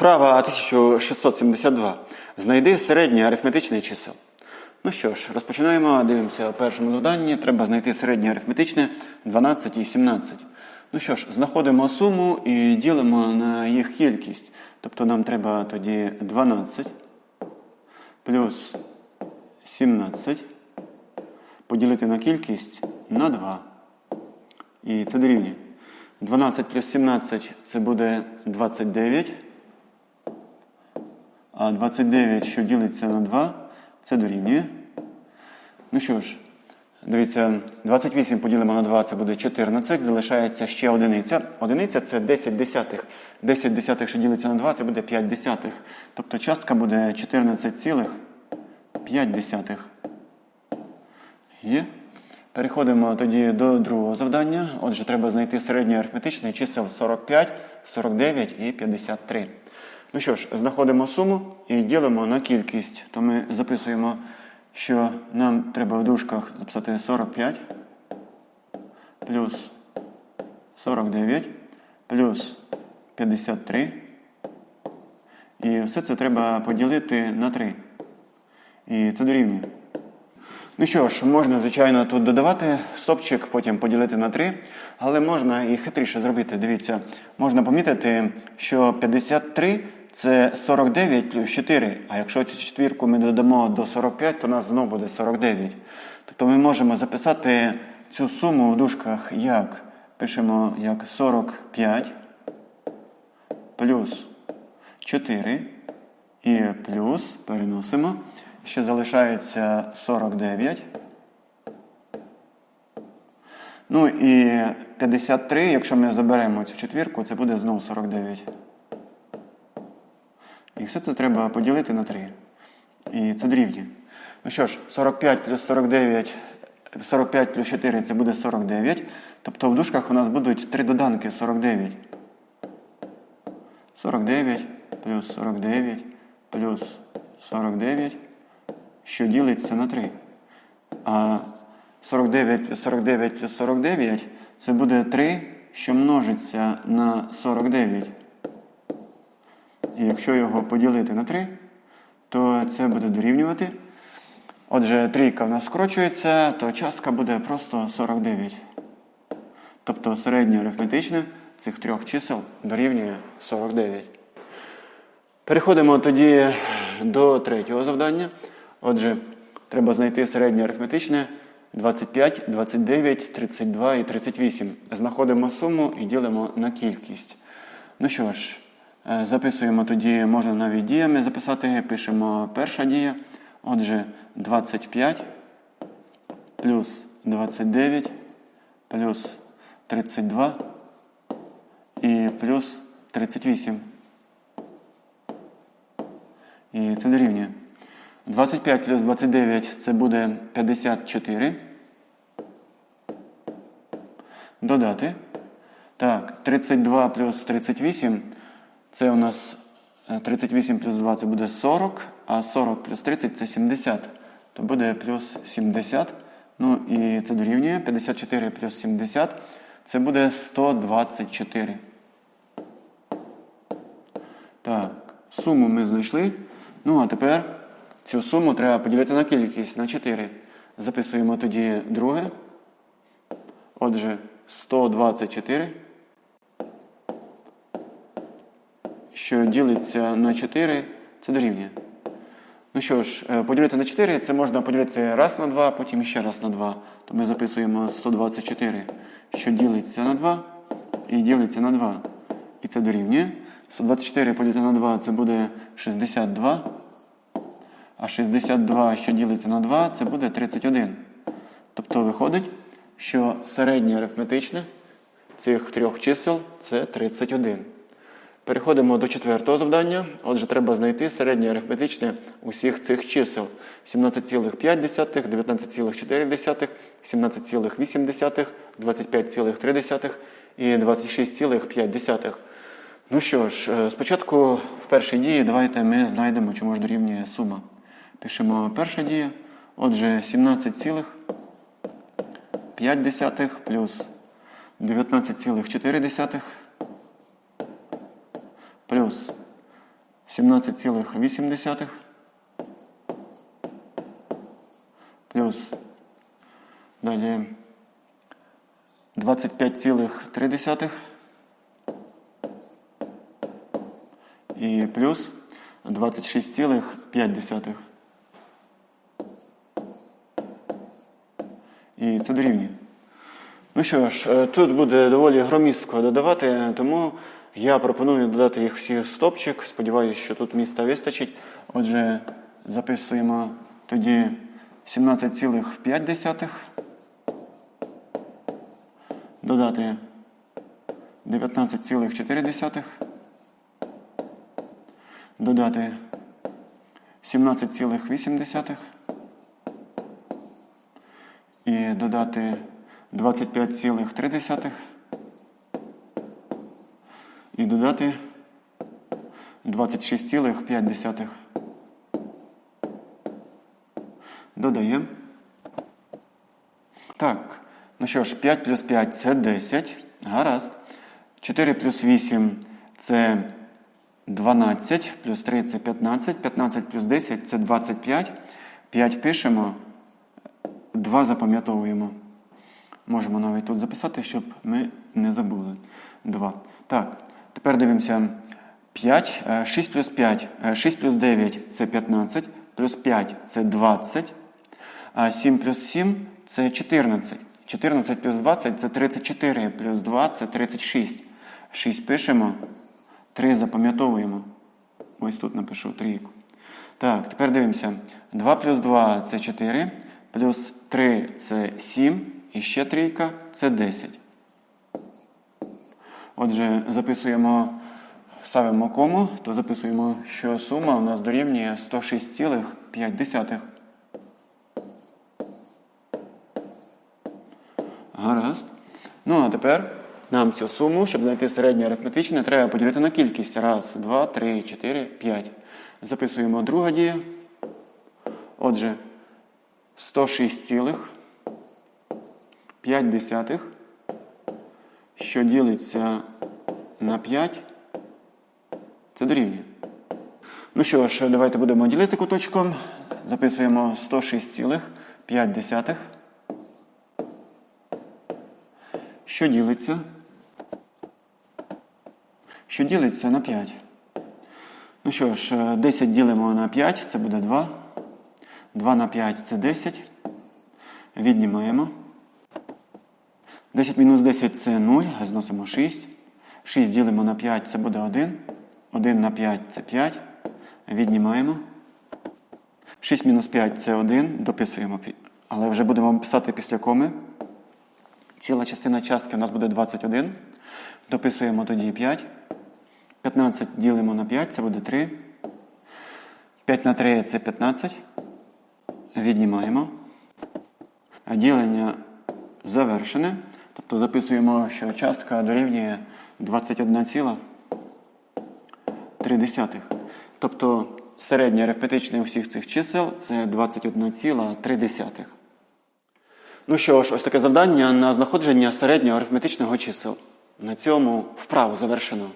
Вправа 1672. Знайди середнє арифметичне чисел. Ну що ж, розпочинаємо. Дивимося в першому завданні. Треба знайти середнє арифметичне 12 і 17. Ну що ж, знаходимо суму і ділимо на їх кількість. Тобто нам треба тоді 12 плюс 17 поділити на кількість на 2. І це дорівнює. 12 плюс 17 це буде 29. А 29, що ділиться на 2, це дорівнює. Ну що ж, дивіться, 28 поділимо на 2, це буде 14. Залишається ще одиниця. Одиниця це 10 десятих. 10 десятих, що ділиться на 2, це буде 5 десятих. Тобто частка буде 14,5 десятих. Є. Переходимо тоді до другого завдання. Отже, треба знайти середнє арифметичне чисел 45, 49 і 53. Ну що ж, знаходимо суму і ділимо на кількість. То ми записуємо, що нам треба в дужках записати 45 плюс 49 плюс 53. І все це треба поділити на 3. І це дорівнює. Ну що ж, можна, звичайно, тут додавати стопчик, потім поділити на 3, але можна і хитріше зробити. Дивіться, можна помітити, що 53 це 49 плюс 4. А якщо цю четвірку ми додамо до 45, то у нас знову буде 49. Тобто ми можемо записати цю суму в дужках як пишемо як 45 плюс 4 і плюс переносимо. Ще залишається 49. Ну і 53, якщо ми заберемо цю четвірку, це буде знову 49. І все це треба поділити на 3. І це дорівнює. Ну що ж, 45 плюс 49, 45 плюс 4 це буде 49. Тобто в дужках у нас будуть три доданки 49. 49 плюс 49 плюс 49 що ділиться на 3. А 49 плюс 49 плюс 49 це буде 3, що множиться на 49. І якщо його поділити на 3, то це буде дорівнювати. Отже, трійка в нас скорочується, то частка буде просто 49. Тобто середнє арифметичне цих трьох чисел дорівнює 49. Переходимо тоді до третього завдання. Отже, треба знайти середнє арифметичне 25, 29, 32 і 38. Знаходимо суму і ділимо на кількість. Ну що ж, записуємо тоді, можна навіть діями записати. Пишемо перша дія. Отже, 25 плюс 29 плюс 32 і плюс 38. І це дорівнює. 25 плюс 29 це буде 54. Додати. Так, 32 плюс 38 це у нас е, 38 плюс 2 це буде 40, а 40 плюс 30 це 70. То буде плюс 70. Ну і це дорівнює 54 плюс 70. Це буде 124. Так, суму ми знайшли. Ну, а тепер. Цю суму треба поділити на кількість на 4. Записуємо тоді друге. Отже, 124, що ділиться на 4, це дорівнює. Ну що ж, е, поділити на 4 це можна поділити раз на 2, потім ще раз на 2. То ми записуємо 124, що ділиться на 2 і ділиться на 2. І це дорівнює. 124 поділити на 2 це буде 62. А 62, що ділиться на 2, це буде 31. Тобто виходить, що середнє арифметичне цих трьох чисел це 31. Переходимо до четвертого завдання. Отже, треба знайти середнє арифметичне усіх цих чисел: 17,5, 19,4, 17,8, 25,3 і 26,5. Ну що ж, е, спочатку в першій дії давайте ми знайдемо, чому ж дорівнює сума. Пишемо перша дія. Отже, 17,5 плюс 19,4 плюс 17,8 плюс далі 25,3 і плюс 26,5. І це дорівнює. Ну що ж, е, тут буде доволі громістко додавати, тому я пропоную додати їх всі в стопчик. Сподіваюся, що тут міста вистачить. Отже, записуємо тоді 17,5. Додати 19,4. Додати 17,8 і додати 25,3 і додати 26,5. Додаємо. Так, ну що ж, 5 плюс 5 це 10. Гаразд. 4 плюс 8 це 12, плюс 3 це 15, 15 плюс 10 це 25. 5 пишемо, 2 запам'ятовуємо. Можемо навіть тут записати, щоб ми не забули. 2. Так, тепер дивимося. 5, 6 плюс 5, 6 плюс 9 це 15, плюс 5 це 20, а 7 плюс 7 це 14. 14 плюс 20 це 34, плюс 2 це 36. 6 пишемо, 3 запам'ятовуємо. Ось тут напишу трійку. Так, тепер дивимося. 2 плюс 2 це 4, плюс 3 це 7, і ще трійка це 10. Отже, записуємо, ставимо кому, то записуємо, що сума у нас дорівнює 106,5. Гаразд. Ну, а тепер нам цю суму, щоб знайти середнє арифметичне, треба поділити на кількість. Раз, два, три, чотири, п'ять. Записуємо друга дія. Отже, 106,5, що ділиться на 5, це дорівнює. Ну що ж, давайте будемо ділити куточком. Записуємо 106,5. Що ділиться? Що ділиться на 5. Ну що ж, 10 ділимо на 5, це буде 2. 2 на 5 це 10. Віднімаємо. 10 мінус 10 це 0, зносимо 6. 6 ділимо на 5, це буде 1. 1 на 5 це 5. Віднімаємо. 6 мінус 5 це 1. Дописуємо. Але вже будемо писати після коми. Ціла частина частки у нас буде 21. Дописуємо тоді 5. 15 ділимо на 5, це буде 3. 5 на 3 це 15. Віднімаємо. Ділення завершене. Тобто записуємо, що частка дорівнює 21,3. Тобто середнє арифметичне усіх цих чисел це 21,3. Ну що ж, ось таке завдання на знаходження середнього арифметичного чисел. На цьому вправу завершено.